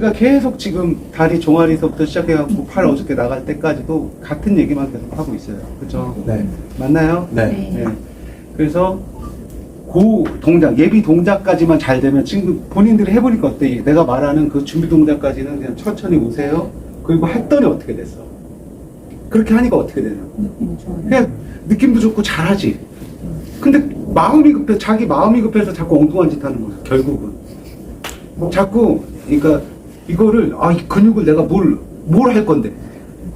우리가 계속 지금 다리 종아리서부터 시작해갖고 팔 어저께 나갈 때까지도 같은 얘기만 계속 하고 있어요. 그죠? 네. 맞나요? 네. 네. 그래서 고 동작, 예비 동작까지만 잘 되면 지금 본인들이 해보니까 어때? 내가 말하는 그 준비 동작까지는 그냥 천천히 오세요. 그리고 했더니 어떻게 됐어? 그렇게 하니까 어떻게 되냐? 느낌 좋아요. 그냥 느낌도 좋고 잘하지. 근데 마음이 급해, 자기 마음이 급해서 자꾸 엉뚱한 짓 하는 거야, 결국은. 자꾸, 그러니까 이거를, 아, 이 근육을 내가 뭘, 뭘 할 건데.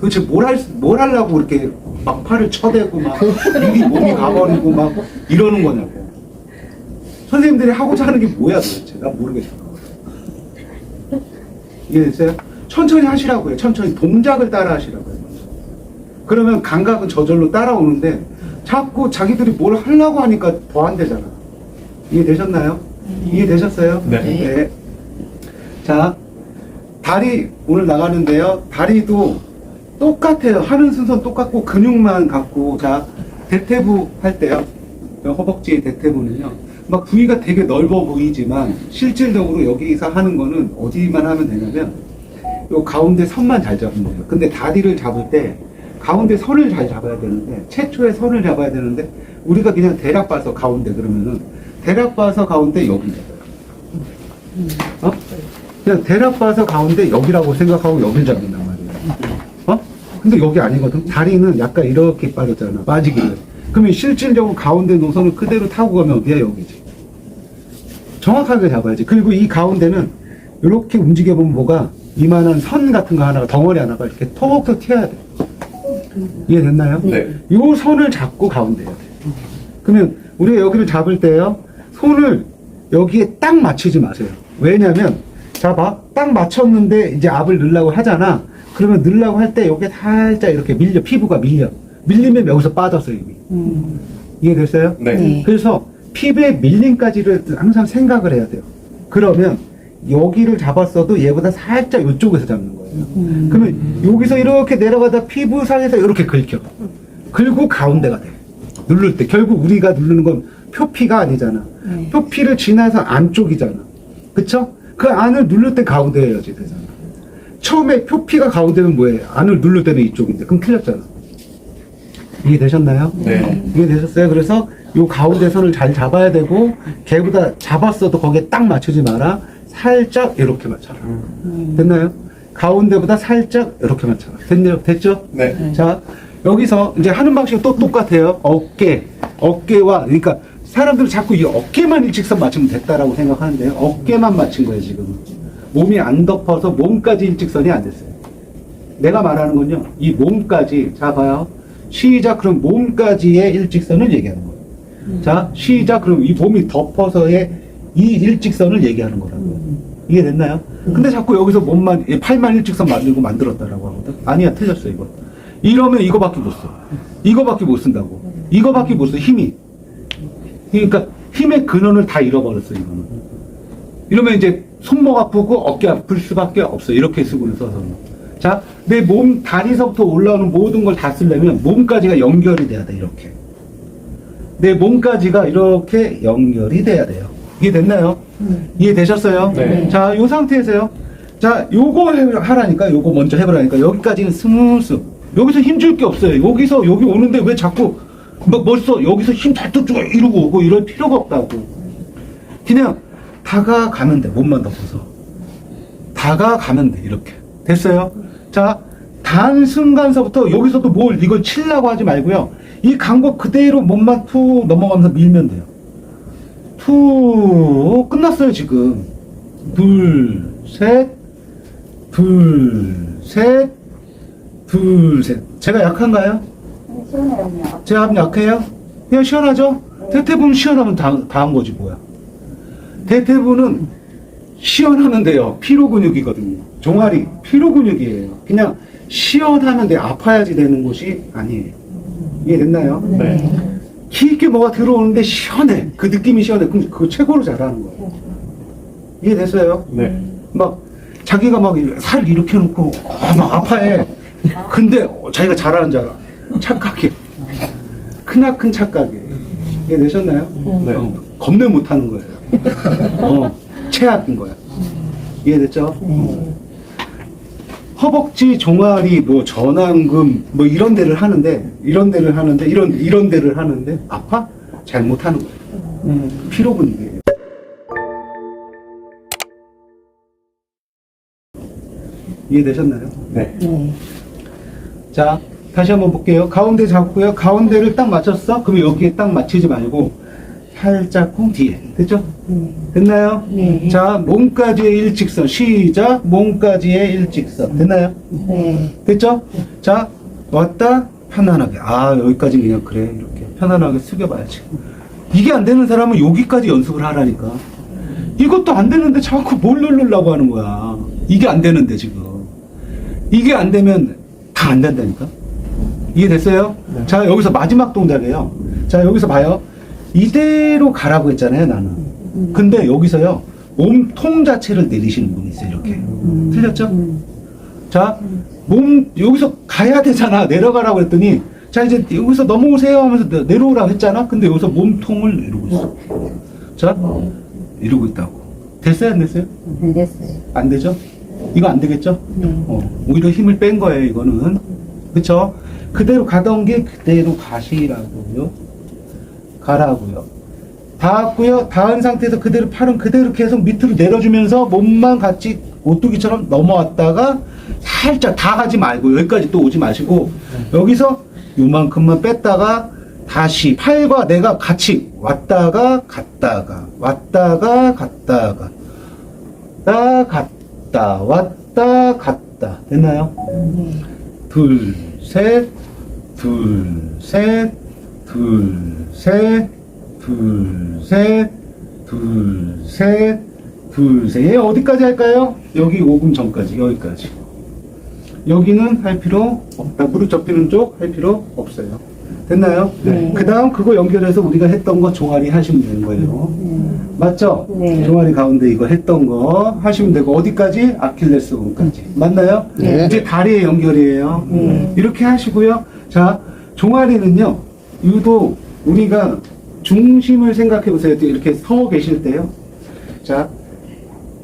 도대체 뭘 할, 수- 뭘 하려고 이렇게 막 팔을 쳐대고 막, 이리 몸이 가버리고 막 이러는 거냐고. 선생님들이 하고자 하는 게 뭐야 도대체. 나 모르겠어. 이해됐어요? 천천히 하시라고요. 천천히 동작을 따라 하시라고요. 그러면 감각은 저절로 따라오는데 자꾸 자기들이 뭘 하려고 하니까 더 안 되잖아. 이해되셨나요? 이해되셨어요? 네. 자, 다리 오늘 나가는데요. 다리도 똑같아요. 하는 순서는 똑같고 근육만 같고 자 대퇴부 할 때요. 허벅지 대퇴부는요. 막 부위가 되게 넓어 보이지만 실질적으로 여기서 하는 거는 어디만 하면 되냐면 요 가운데 선만 잘 잡으면 돼요. 근데 다리를 잡을 때 가운데 선을 잘 잡아야 되는데 최초에 선을 잡아야 되는데 우리가 그냥 대략 봐서 가운데 그러면은 대략 봐서 가운데 여기 어? 그냥 대략 봐서 가운데 여기라고 생각하고 여길 잡는단 말이야. 어? 근데 여기 아니거든. 다리는 약간 이렇게 빠졌잖아. 빠지기를. 그러면 실질적으로 가운데 노선을 그대로 타고 가면 어디야? 여기지. 정확하게 잡아야지. 그리고 이 가운데는 이렇게 움직여보면 뭐가 이만한 선 같은 거 하나가 덩어리 하나가 이렇게 톡톡 튀어야 돼. 이해됐나요? 네. 요 손을 잡고 가운데요. 그러면 우리가 여기를 잡을 때요, 손을 여기에 딱 맞추지 마세요. 왜냐면, 잡아, 딱 맞췄는데 이제 압을 넣으려고 하잖아. 그러면 넣으려고 할 때 여기 살짝 이렇게 밀려, 피부가 밀려. 밀리면 여기서 빠졌어, 이미. 음. 이해됐어요? 네. 네. 그래서 피부의 밀림까지를 항상 생각을 해야 돼요. 그러면 여기를 잡았어도 얘보다 살짝 이쪽에서 잡는 거예요. 음. 그러면 여기서 이렇게 내려가다 피부 상에서 이렇게 긁혀. 긁고 가운데가 돼. 누를 때 결국 우리가 누르는 건 표피가 아니잖아. 네. 표피를 지나서 안쪽이잖아. 그쵸? 그 안을 누를 때 가운데여야지 되잖아. 처음에 표피가 가운데면 뭐예요? 안을 누를 때는 이쪽인데. 그럼 틀렸잖아. 이해되셨나요? 네. 이해되셨어요? 그래서 요 가운데 선을 잘 잡아야 되고 걔보다 잡았어도 거기에 딱 맞추지 마라. 살짝 이렇게 맞춰라. 음. 됐나요? 가운데보다 살짝 이렇게 맞춰라. 됐네요? 됐죠? 네. 자, 여기서 이제 하는 방식은 또 똑같아요. 어깨, 어깨와, 그러니까 사람들은 자꾸 이 어깨만 일직선 맞추면 됐다라고 생각하는데요. 어깨만 맞춘 거예요, 지금. 몸이 안 덮어서 몸까지 일직선이 안 됐어요. 내가 말하는 건요, 이 몸까지, 자, 봐요. 시작, 그럼 몸까지의 일직선을 얘기하는 거예요. 자, 시작, 그럼 이 몸이 덮어서의 이 일직선을 얘기하는 거라고요. 이해됐나요? 근데 자꾸 여기서 몸만, 이 팔만 일직선 만들고 만들었다라고 하거든? 아니야, 틀렸어, 이거. 이러면 이거밖에 못 써. 이거밖에 못 쓴다고. 이거밖에 못 써, 힘이. 그러니까 힘의 근원을 다 잃어버렸어, 이거는. 이러면 이제 손목 아프고 어깨 아플 수밖에 없어. 이렇게 쓰고는 써서는. 자, 내 몸, 다리서부터 올라오는 모든 걸 다 쓰려면 몸까지가 연결이 돼야 돼, 이렇게. 내 몸까지가 이렇게 연결이 돼야 돼요. 이해 됐나요? 이해 되셨어요? 네. 자, 요 상태에서요. 자, 요거 해- 하라니까, 요거 먼저 해보라니까. 여기까지는 스무스. 여기서 힘줄 게 없어요. 여기서, 여기 오는데 왜 자꾸, 막 멋있어. 여기서 힘 잘뚝 쭉 이러고 오고 이럴 필요가 없다고. 그냥 다가가면 돼. 몸만 덮어서. 다가가면 돼. 이렇게. 됐어요? 자, 단 순간서부터 여기서도 뭘 이걸 치려고 하지 말고요. 이 간거 그대로 몸만 툭 넘어가면서 밀면 돼요. 툭 끝났어요 지금. 둘, 셋, 둘, 셋, 둘, 셋. 제가 약한가요? 시원해요. 제가 하면 약해요? 그냥 시원하죠? 대퇴부는 시원하면 다, 다한 거지 뭐야. 대퇴부는 시원하면 돼요. 피로 근육이거든요. 종아리 피로 근육이에요. 그냥 시원하면 돼. 아파야지 되는 곳이 아니에요. 이해됐나요? 네. 깊게 뭐가 들어오는데 시원해. 그 느낌이 시원해. 그럼 그거 최고로 잘하는 거예요. 이해됐어요? 네. 막 자기가 막 살 이렇게 놓고 아, 막 아파해. 근데 자기가 잘하는 줄 알아. 착각해. 크나큰 착각이에요. 이해되셨나요? 네. 어, 겁내 못하는 거예요. 어, 최악인 거야. 이해됐죠? 네. 허벅지, 종아리, 뭐 전완근 뭐 이런 데를 하는데 이런 데를 하는데 이런 이런 데를 하는데 아파? 잘 못하는 거예요. 네. 피로 분위기예요. 이해되셨나요? 네. 네. 자, 다시 한번 볼게요. 가운데 잡고요. 가운데를 딱 맞췄어? 그럼 여기에 딱 맞추지 말고 살짝 콩 뒤에. 됐죠? 네. 됐나요? 네. 자, 몸까지의 일직선. 시작. 몸까지의 일직선. 됐나요? 네. 됐죠? 자, 왔다. 편안하게. 아, 여기까지 그냥 그래. 이렇게. 편안하게 숙여봐야지. 이게 안 되는 사람은 여기까지 연습을 하라니까. 이것도 안 되는데 자꾸 뭘 누르려고 하는 거야. 이게 안 되는데, 지금. 이게 안 되면 다 안 된다니까. 이해됐어요? 자, 여기서 마지막 동작이에요. 자, 여기서 봐요. 이대로 가라고 했잖아요, 나는. 근데 여기서요, 몸통 자체를 내리시는 분이 있어요, 이렇게. 틀렸죠? 자, 몸, 여기서 가야 되잖아. 내려가라고 했더니, 자, 이제 여기서 넘어오세요 하면서 내- 내려오라고 했잖아. 근데 여기서 몸통을 이러고 있어. 자, 이러고 있다고. 됐어요, 안 됐어요? 네, 됐어요. 안 되죠? 이거 안 되겠죠? 네. 어, 오히려 힘을 뺀 거예요, 이거는. 그쵸? 그대로 가던 게 그대로 가시라고요. 가라고요. 닿았고요. 닿은 상태에서 그대로 팔은 그대로 계속 밑으로 내려주면서 몸만 같이 오뚜기처럼 넘어왔다가 살짝 다 가지 말고 여기까지 또 오지 마시고 여기서 요만큼만 뺐다가 다시 팔과 내가 같이 왔다가 갔다가 왔다가 갔다가 왔다 갔다 왔다 갔다 됐나요? 네. 둘, 셋, 둘, 셋, 둘, 셋, 둘, 셋, 둘, 셋, 둘, 셋. 얘 어디까지 할까요? 여기 5분 전까지, 여기까지. 여기는 할 필요 없다. 무릎 접히는 쪽 할 필요 없어요. 됐나요? 네. 그 다음 그거 연결해서 우리가 했던 거 종아리 하시면 되는 거예요. 맞죠? 네. 종아리 가운데 이거 했던 거 하시면 되고 어디까지? 아킬레스건까지 맞나요? 네. 이제 다리의 연결이에요. 네. 이렇게 하시고요. 자 종아리는요. 유도 우리가 중심을 생각해 보세요. 이렇게 서 계실 때요. 자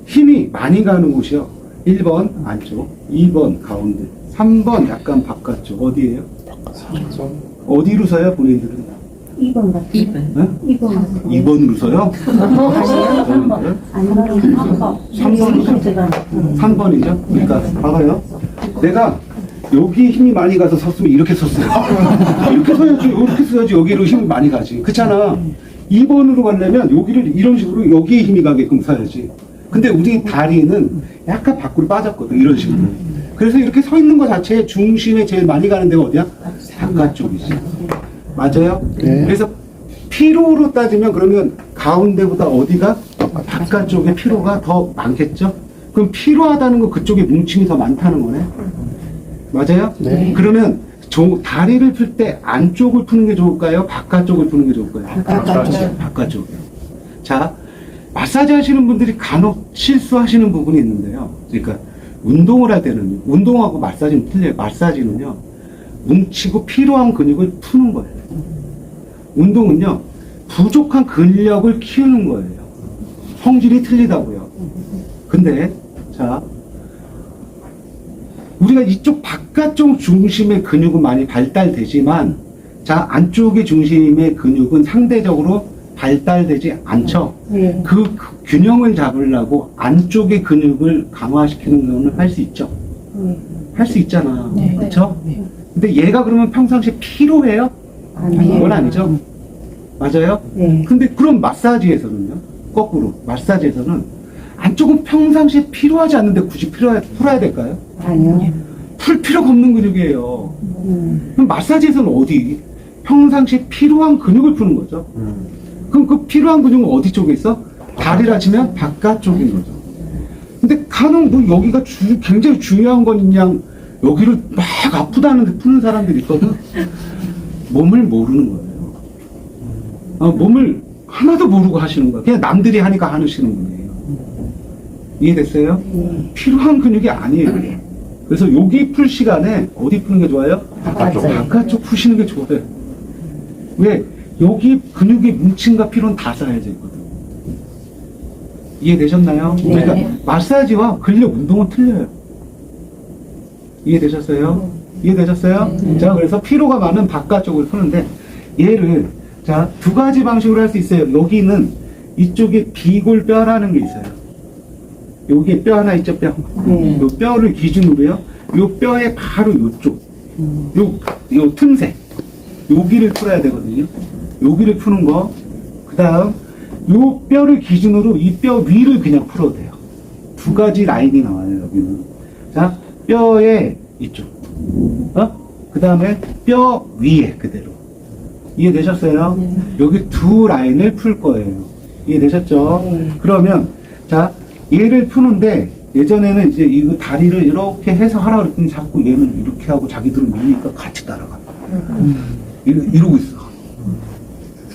힘이 많이 가는 곳이요. 1번 안쪽, 2번 가운데, 3번 약간 바깥쪽 어디예요? 어디로 서요 본인들은? 2번 같아요. 2번. 응? 2번 같아요. 2번으로 서요? 다시요? 아니면 3번. 3번. 3번이죠? 그러니까 봐봐요. 내가 여기 힘이 많이 가서 섰으면 이렇게 섰어요. 이렇게 서야지, 이렇게 서야지 여기로 힘이 많이 가지. 그렇잖아. 2번으로 가려면 여기를 이런 식으로 여기에 힘이 가게끔 서야지. 근데 우리 다리는 약간 밖으로 빠졌거든, 이런 식으로. 그래서 이렇게 서 있는 것 자체에 중심에 제일 많이 가는 데가 어디야? 바깥쪽이지. 맞아요? 그래서 피로로 따지면 그러면 가운데보다 어디가 바깥쪽에 피로가 더 많겠죠? 그럼 피로하다는 건 그쪽에 뭉침이 더 많다는 거네. 맞아요? 네. 그러면 조- 다리를 풀 때 안쪽을 푸는 게 좋을까요? 바깥쪽을 푸는 게 좋을까요? 바깥쪽. 바깥쪽이요. 자, 마사지 하시는 분들이 간혹 실수하시는 부분이 있는데요. 그러니까 운동을 할 때는 운동하고 마사지는 틀려요. 마사지는요. 뭉치고 필요한 근육을 푸는 거예요. 운동은요. 부족한 근력을 키우는 거예요. 성질이 틀리다고요. 근데 자 우리가 이쪽 바깥쪽 중심의 근육은 많이 발달되지만 자 안쪽의 중심의 근육은 상대적으로 발달되지 않죠. 네. 그 그 균형을 잡으려고 안쪽의 근육을 강화시키는 거는 할 수 있죠. 네. 할수 있잖아. 네. 그렇죠? 근데 얘가 그러면 평상시에 필요해요? 아니요. 그건 아니죠. 맞아요? 네. 근데 그럼 마사지에서는요? 거꾸로 마사지에서는 안쪽은 평상시에 필요하지 않는데 굳이 필요해, 풀어야 될까요? 아니요. 풀 필요가 없는 근육이에요. 음. 그럼 마사지에서는 어디? 평상시에 필요한 근육을 푸는 거죠. 그럼 그 필요한 근육은 어디 쪽에 있어? 다리라 치면 바깥쪽인 거죠. 근데 간혹 뭐 여기가 주- 굉장히 중요한 건 그냥 여기를 막 아프다는데 푸는 사람들이 있거든. 몸을 모르는 거예요. 어, 몸을 하나도 모르고 하시는 거예요. 그냥 남들이 하니까 하시는 분이에요. 이해됐어요? 네. 필요한 근육이 아니에요. 그래서 여기 풀 시간에 어디 푸는 게 좋아요? 바깥쪽. 바깥쪽 푸시는 게 좋아요. 왜? 여기 근육의 뭉침과 피로는 다 쌓여져 있거든. 이해되셨나요? 네. 그러니까 마사지와 근력 운동은 틀려요. 이해되셨어요? 이해되셨어요? 자, 그래서 피로가 많은 바깥쪽을 푸는데 얘를 자, 두 가지 방식으로 할 수 있어요. 여기는 이쪽에 비골뼈라는 게 있어요. 여기에 뼈 하나 있죠, 뼈. 네. 요 뼈를 기준으로요. 요 뼈의 바로 요쪽. 요, 요 틈새. 여기를 풀어야 되거든요. 여기를 푸는 거. 그 다음, 요 뼈를 기준으로 이 뼈 위를 그냥 풀어도 돼요. 두 가지 라인이 나와요, 여기는. 자, 뼈의 이쪽. 어? 그 다음에 뼈 위에 그대로. 이해되셨어요? 여기 두 라인을 풀 거예요. 이해되셨죠? 네. 그러면, 자, 얘를 푸는데, 예전에는 이제 이거 다리를 이렇게 해서 하라 그랬더니 자꾸 얘는 이렇게 하고 자기들은 노니까 같이 따라가. 이러, 이러고 있어.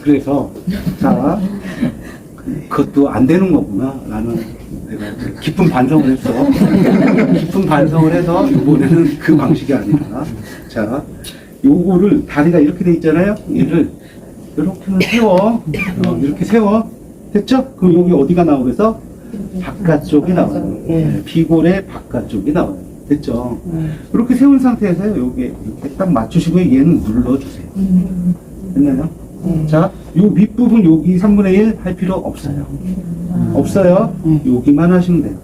그래서, 자, 그것도 안 되는 거구나. 나는 내가 깊은 반성을 했어. 깊은 반성을 해서 이번에는 그 방식이 아니라. 자, 요거를 다리가 이렇게 돼 있잖아요. 얘를 이렇게만 세워. 어, 이렇게 세워. 됐죠? 그럼 여기 어디가 나오겠어? 바깥쪽이 나와요. 네, 비골의 바깥쪽이 나와요. 됐죠? 이렇게 세운 상태에서요. 여기 이렇게 딱 맞추시고 얘는 눌러주세요. 됐나요? 자, 요 밑부분 여기 3분의 1 할 필요 없어요. 없어요. 여기만 하시면 돼요.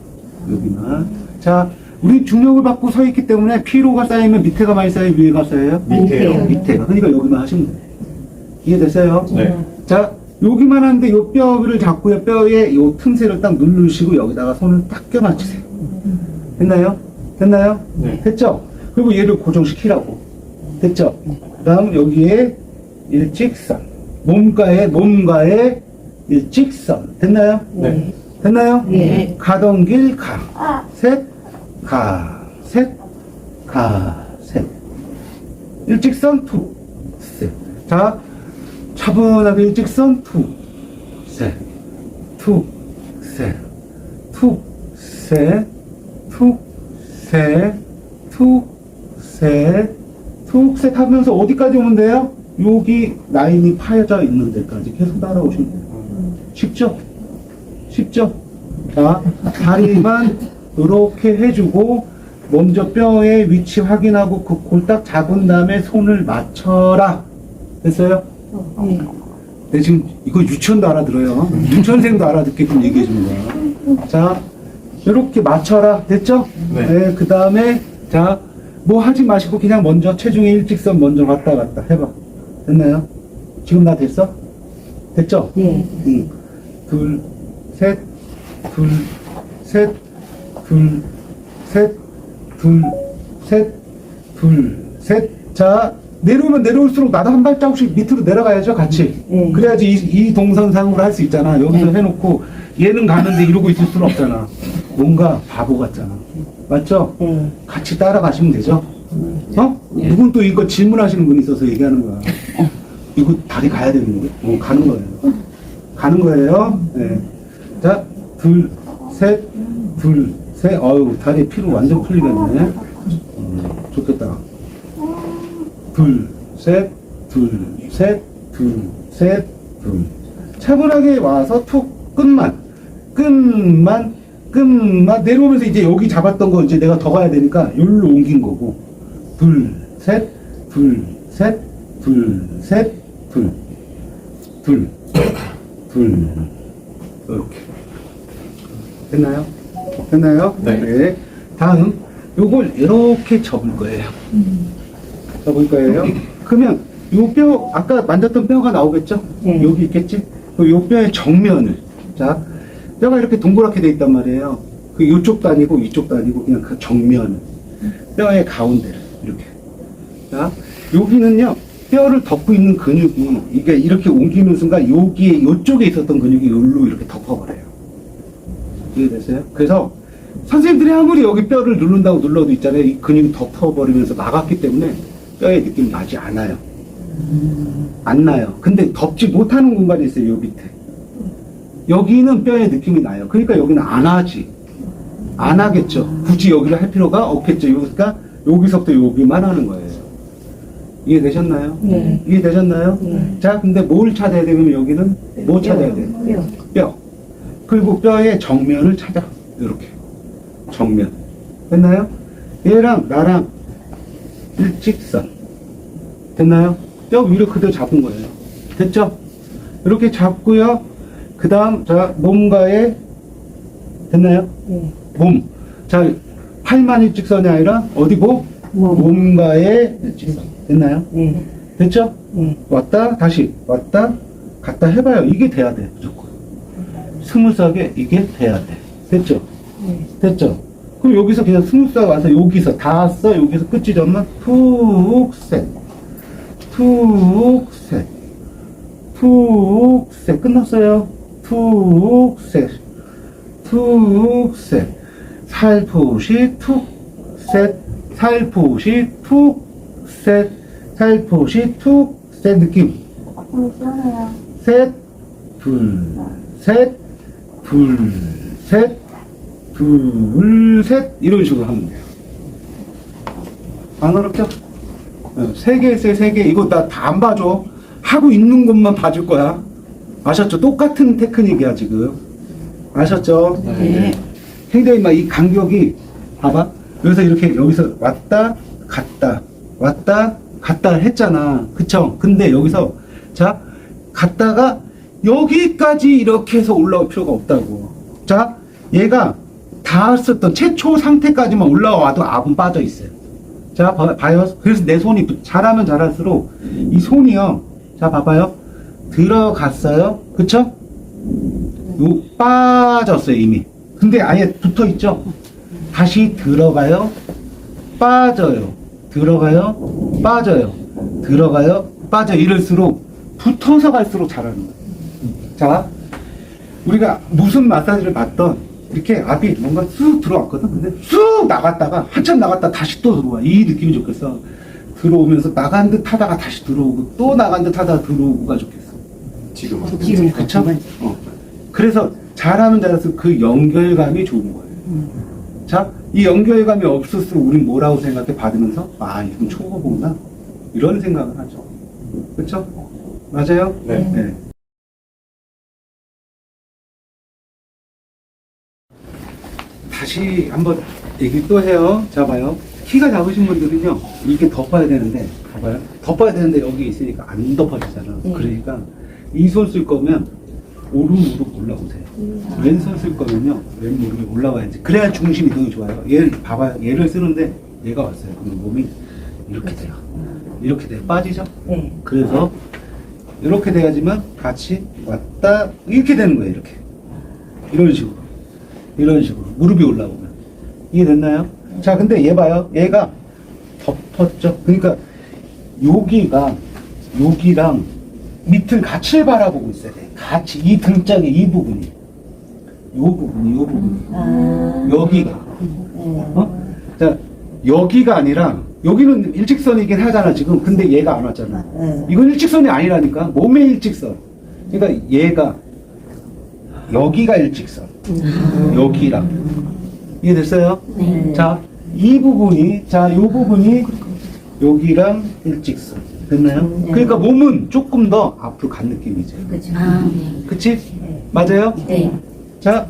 여기만. 자, 우리 중력을 받고 서 있기 때문에 피로가 쌓이면 밑에가 많이 쌓여요? 위에가 쌓여요? 밑에요. 밑에가. 그러니까 여기만 하시면 돼요. 이해됐어요? 네. 자, 여기만 하는데 요 뼈를 잡고 요. 뼈에 요 틈새를 딱 누르시고 여기다가 손을 딱 껴맞추세요. 됐나요? 됐나요? 네. 됐죠? 그리고 얘를 고정시키라고. 됐죠? 그 다음 여기에 일직선. 몸과의, 몸과의 일직선. 됐나요? 네. 됐나요? 네. 가던 길 가. 셋, 가. 셋, 가. 셋. 일직선 투. 셋. 자, 차분하게 일직선 투. 셋. 투. 셋. 투. 셋. 투. 셋. 투. 셋. 투. 셋 하면서 어디까지 오면 돼요? 여기 라인이 파여져 있는 데까지 계속 따라오시면 돼요. 쉽죠? 쉽죠? 자, 다리만 이렇게 해주고, 먼저 뼈의 위치 확인하고 그 골 딱 잡은 다음에 손을 맞춰라. 됐어요? 네. 네, 지금 이거 유치원도 알아들어요. 유치원생도 알아듣게끔 얘기해 주는 거야. 자, 이렇게 맞춰라. 됐죠? 네. 그 다음에, 자, 뭐 하지 마시고 그냥 먼저 체중의 일직선 먼저 왔다 갔다 해봐. 됐나요? 지금 나 됐어? 됐죠? 네. 응. 둘, 셋, 둘, 셋, 둘, 셋, 둘, 셋, 둘, 셋. 자, 내려오면 내려올수록 나도 한 발자국씩 밑으로 내려가야죠, 같이. 네. 그래야지 이, 이 동선상으로 할 수 있잖아. 여기서 네. 해놓고 얘는 가는데 이러고 있을 수는 없잖아. 뭔가 바보 같잖아. 맞죠? 네. 같이 따라가시면 되죠? 어? 누군 또 이거 질문하시는 분이 있어서 얘기하는 거야. 이거 다리 가야 되는 거예요? 어, 가는 거예요. 가는 거예요. 네. 자, 둘, 셋, 둘, 셋. 어유 다리 피로 완전 풀리겠네. 음, 좋겠다. 둘, 셋, 둘, 셋, 둘, 셋, 둘. 차분하게 와서 툭, 끝만. 끝만, 끝만. 내려오면서 이제 여기 잡았던 거 이제 내가 더 가야 되니까 여기로 옮긴 거고. 둘, 셋, 둘, 셋, 둘, 셋, 둘. 둘, 둘. 이렇게. 됐나요? 됐나요? 네. 다음, 요걸 이렇게 접을 거예요. 접을 거예요. 그러면 요 뼈, 아까 만졌던 뼈가 나오겠죠? 네. 여기 있겠지? 그요 뼈의 정면을. 자, 뼈가 이렇게 동그랗게 돼 있단 말이에요. 그 요쪽도 아니고 이쪽도 아니고 그냥 그 정면을. 뼈의 가운데를. 이렇게. 자, 여기는요, 뼈를 덮고 있는 근육이, 이게 이렇게 옮기는 순간 여기에, 요쪽에 있었던 근육이 여기로 이렇게 덮어버려요. 이해됐어요? 그래서 선생님들이 아무리 여기 뼈를 누른다고 눌러도 있잖아요. 이 근육이 덮어버리면서 막았기 때문에 뼈의 느낌이 나지 않아요. 안 나요. 근데 덮지 못하는 공간이 있어요. 요 밑에. 여기는 뼈의 느낌이 나요. 그러니까 여기는 안 하지. 안 하겠죠. 굳이 여기를 할 필요가 없겠죠. 그러니까 여기서부터 여기만 하는 거예요. 이해되셨나요? 네. 이해되셨나요? 네. 자, 근데 뭘 찾아야 되면 여기는 뭐 찾아야 돼요? 뼈. 뼈. 그리고 뼈의 정면을 찾아. 이렇게. 정면. 됐나요? 얘랑 나랑 일직선. 됐나요? 뼈 위로 그대로 잡은 거예요. 됐죠? 이렇게 잡고요. 그 다음, 자, 몸과의, 됐나요? 네. 몸. 자, 팔만 일직선이 아니라, 어디 보? 몸. 몸과의 일직선. 됐나요? 네. 됐죠? 네. 왔다, 다시, 왔다, 갔다 해봐요. 이게 돼야 돼, 무조건. 스무스하게 이게 돼야 돼. 됐죠? 네. 됐죠? 그럼 여기서 그냥 스무스하게 와서 여기서 다 왔어. 여기서 끝이 졌나? 툭, 셋. 툭, 셋. 툭, 셋. 끝났어요. 툭, 셋. 툭, 셋. 살포시 툭, 셋. 살포시 툭, 셋. 살포시 툭, 셋. 느낌. 좀 시원해요. 셋, 둘, 셋, 둘, 셋, 둘, 셋 이런 식으로 하면 돼요. 안 어렵죠? 어, 세 개, 세, 세 개. 이거 나 다 안 봐줘. 하고 있는 것만 봐줄 거야. 아셨죠? 똑같은 테크닉이야, 지금. 아셨죠? 네. 굉장히 막 이 간격이, 봐봐. 여기서 이렇게, 여기서 왔다, 갔다, 왔다, 갔다 했잖아. 그쵸? 근데 여기서, 자, 갔다가 여기까지 이렇게 해서 올라올 필요가 없다고. 자, 얘가 닿았었던 최초 상태까지만 올라와도 압은 빠져 있어요. 자, 봐- 봐요. 그래서 내 손이 부- 잘하면 잘할수록 이 손이요. 자, 봐봐요. 들어갔어요. 그쵸? 요 빠졌어요, 이미. 근데 아예 붙어 있죠? 다시 들어가요. 빠져요. 들어가요. 빠져요. 들어가요. 빠져. 이럴수록 붙어서 갈수록 잘하는 거예요. 자, 우리가 무슨 마사지를 받던 이렇게 압이 뭔가 쑥 들어왔거든. 근데 쑥 나갔다가 한참 나갔다 다시 또 들어와. 이 느낌이 좋겠어. 들어오면서 나간 듯 하다가 다시 들어오고 또 나간 듯 하다가 들어오고가 좋겠어. 지금 지금 그쵸? 어. 그래서 잘하면 잘할수록 그 연결감이 좋은 거예요. 자, 이 연결감이 없을수록 우린 뭐라고 생각해 받으면서 아 이건 초보구나 이런 생각을 하죠. 그렇죠? 맞아요? 네. 다시 한번 얘기 또 해요. 자 봐요. 키가 작으신 분들은요 이게 덮어야 되는데 봐봐요. 덮어야 되는데 여기 있으니까 안 덮어지잖아. 네. 그러니까 이 손 쓸 거면 오른 무릎 올라오세요. 왼손 쓸 거면요 왼 무릎이 올라와야지. 그래야 중심 이동이 좋아요. 얘를 봐봐요. 얘를 쓰는데 얘가 왔어요. 그럼 몸이 이렇게 돼요. 이렇게 돼요. 빠지죠? 네. 그래서 이렇게 돼야지만 같이 왔다 이렇게 되는 거예요. 이렇게 이런 식으로 이런 식으로 무릎이 올라오면 이해됐나요? 자 근데 얘 봐요. 얘가 덮었죠. 그러니까 여기가 여기랑 밑을 같이 바라보고 있어야 돼. 같이 이 등짝의 이 부분이 요 부분이 요 부분이 아. 여기가 네. 어? 자 여기가 아니라 여기는 일직선이긴 하잖아 지금 근데 얘가 안 왔잖아 네. 이건 일직선이 아니라니까 몸의 일직선 그러니까 얘가 여기가 일직선 여기랑 이해됐어요? 네. 자 이 부분이 자 요 부분이 여기랑 일직선 됐나요? 네. 그러니까 몸은 조금 더 앞으로 간 느낌이지 그죠. 아, 네. 그치? 맞아요? 네. 자,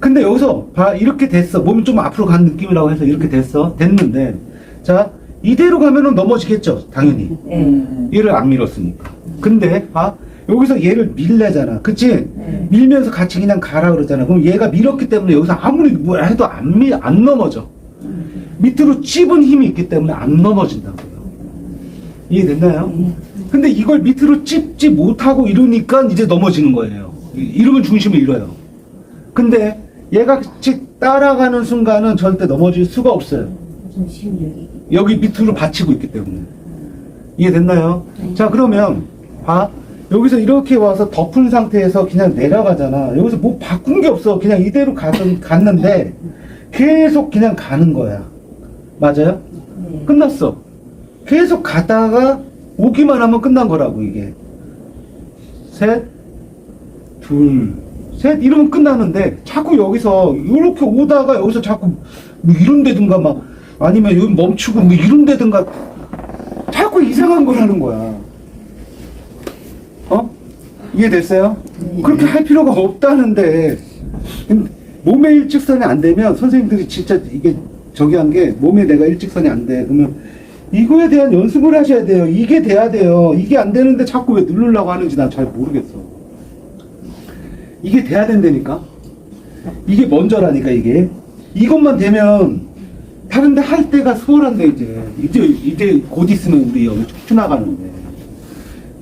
근데 여기서 봐 이렇게 됐어. 몸이 좀 앞으로 간 느낌이라고 해서 이렇게 됐어. 됐는데, 자 이대로 가면은 넘어지겠죠, 당연히. 네. 얘를 안 밀었으니까. 근데 봐 여기서 얘를 밀래잖아, 그치? 네. 밀면서 같이 그냥 가라 그러잖아. 그럼 얘가 밀었기 때문에 여기서 아무리 뭐라 해도 안 밀, 안 넘어져. 밑으로 찝은 힘이 있기 때문에 안 넘어진다고요. 이해됐나요? 근데 이걸 밑으로 찝지 못하고 이러니까 이제 넘어지는 거예요. 이- 이러면 중심을 잃어요. 근데 얘가 같이 따라가는 순간은 절대 넘어질 수가 없어요. 여기 밑으로 받치고 있기 때문에. 이해됐나요? 네. 자, 그러면, 봐. 여기서 이렇게 와서 덮은 상태에서 그냥 내려가잖아. 여기서 뭐 바꾼 게 없어. 그냥 이대로 가던, 갔는데, 계속 그냥 가는 거야. 맞아요? 네. 끝났어. 계속 가다가 오기만 하면 끝난 거라고, 이게. 셋, 둘, 셋, 이러면 끝나는데, 자꾸 여기서, 이렇게 오다가 여기서 자꾸 뭐 이런 데든가 막, 아니면 여기 멈추고 뭐 이런 데든가, 자꾸 이상한 걸 하는 거야. 어? 이해됐어요? 네. 그렇게 할 필요가 없다는데 몸의 일직선이 안 되면 선생님들이 진짜 이게 저기 한 게 몸에 내가 일직선이 안 돼. 그러면 이거에 대한 연습을 하셔야 돼요. 이게 돼야 돼요. 이게 안 되는데 자꾸 왜 누르려고 하는지 난잘 모르겠어. 이게 돼야 된다니까. 이게 먼저라니까 이게. 이것만 되면 다른데 할 때가 수월한데 이제 이제 이제 곧 있으면 우리 여기 척추 나가는데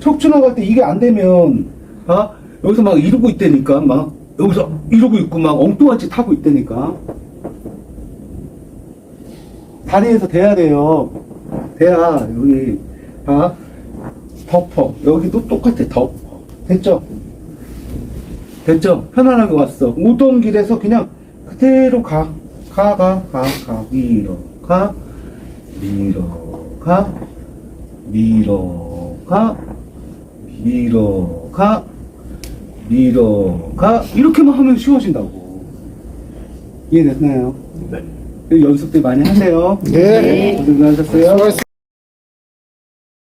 척추 나갈 때 이게 안 되면 아 여기서 막 이러고 있다니까 막. 여기서 이러고 있고 막 엉뚱한 짓 하고 있다니까. 다리에서 돼야 돼요. 돼야 여기. 아 덮어. 여기도 똑같아 덮어 됐죠? 됐죠? 편안하게 왔어. 오던 길에서 그냥 그대로 가. 가 가 가 가. 위로 가. 위로 가. 위로 가. 위로 가 위로 가 이렇게만 하면 쉬워진다고 이해됐나요? 네. 연습들 많이 하세요 네. 고생 많으셨어요 수고하셨습니다.